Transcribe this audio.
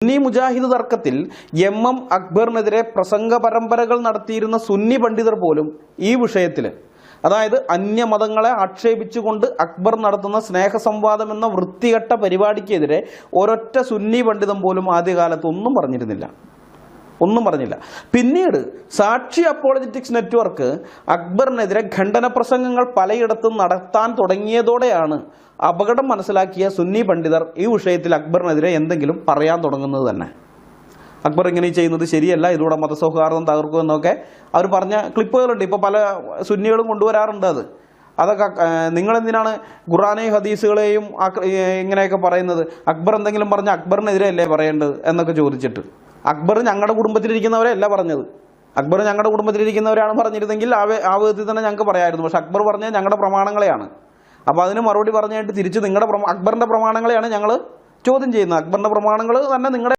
സുന്നി മുജാഹിദ് തർക്കത്തിൽ M M അക്ബറിനെതിരെ പ്രസംഗ പരമ്പരകൾ നടത്തിയിരുന്ന സുന്നി പണ്ഡിതർ പോലും ഈ വിഷയത്തിൽ അതായത് അന്യമതങ്ങളെ ആക്ഷേപിച്ചുകൊണ്ട് അക്ബർ നടത്തുന്ന സ്നേഹസംവാദം എന്ന വൃത്തികെട്ട പരിപാടിക്കെതിരെ ഒരൊറ്റ സുന്നി പണ്ഡിതം പോലും ആദ്യകാലത്ത് ഒന്നും പറഞ്ഞിരുന്നില്ല. ഒന്നും പറഞ്ഞില്ല. പിന്നീട് സാക്ഷി അപ്പോളജറ്റിക്സ് നെറ്റ്വർക്ക് അക്ബറിനെതിരെ ഖണ്ഡന പ്രസംഗങ്ങൾ പലയിടത്തും നടത്താൻ തുടങ്ങിയതോടെയാണ് അപകടം മനസ്സിലാക്കിയ സുന്നി പണ്ഡിതർ ഈ വിഷയത്തിൽ അക്ബറിനെതിരെ എന്തെങ്കിലും പറയാൻ തുടങ്ങുന്നത് തന്നെ. അക്ബർ ഇങ്ങനെ ചെയ്യുന്നത് ശരിയല്ല ഇതിലൂടെ മതസൗഹാർദ്ദം തകർക്കും എന്നൊക്കെ അവർ പറഞ്ഞ ക്ലിപ്പുകളുണ്ട്. ഇപ്പോൾ പല സുന്നികളും കൊണ്ടുവരാറുണ്ട് അത്. അതൊക്കെ നിങ്ങളെന്തിനാണ് ഖുറാനെയും ഹദീസുകളെയും ഇങ്ങനെയൊക്കെ പറയുന്നത്? അക്ബർ എന്തെങ്കിലും പറഞ്ഞാൽ അക്ബറിനെതിരെ അല്ലേ പറയേണ്ടത് എന്നൊക്കെ ചോദിച്ചിട്ട്. അക്ബർ ഞങ്ങളുടെ കുടുംബത്തിലിരിക്കുന്നവരല്ല പറഞ്ഞത്. അക്ബർ ഞങ്ങളുടെ കുടുംബത്തിലിരിക്കുന്നവരാണ് പറഞ്ഞിരുന്നെങ്കിൽ ആ ആ വിധത്തിൽ തന്നെ ഞങ്ങൾക്ക് പറയാമായിരുന്നു പക്ഷെ അക്ബർ പറഞ്ഞത് ഞങ്ങളുടെ പ്രമാണങ്ങളെയാണ്. അപ്പോൾ അതിന് മറുപടി പറഞ്ഞായിട്ട് തിരിച്ച് നിങ്ങളുടെ അക്ബറിന്റെ പ്രമാണങ്ങളെയാണ് ഞങ്ങൾ ചോദ്യം ചെയ്യുന്നത്. അക്ബറിന്റെ പ്രമാണങ്ങൾ തന്നെ നിങ്ങളുടെ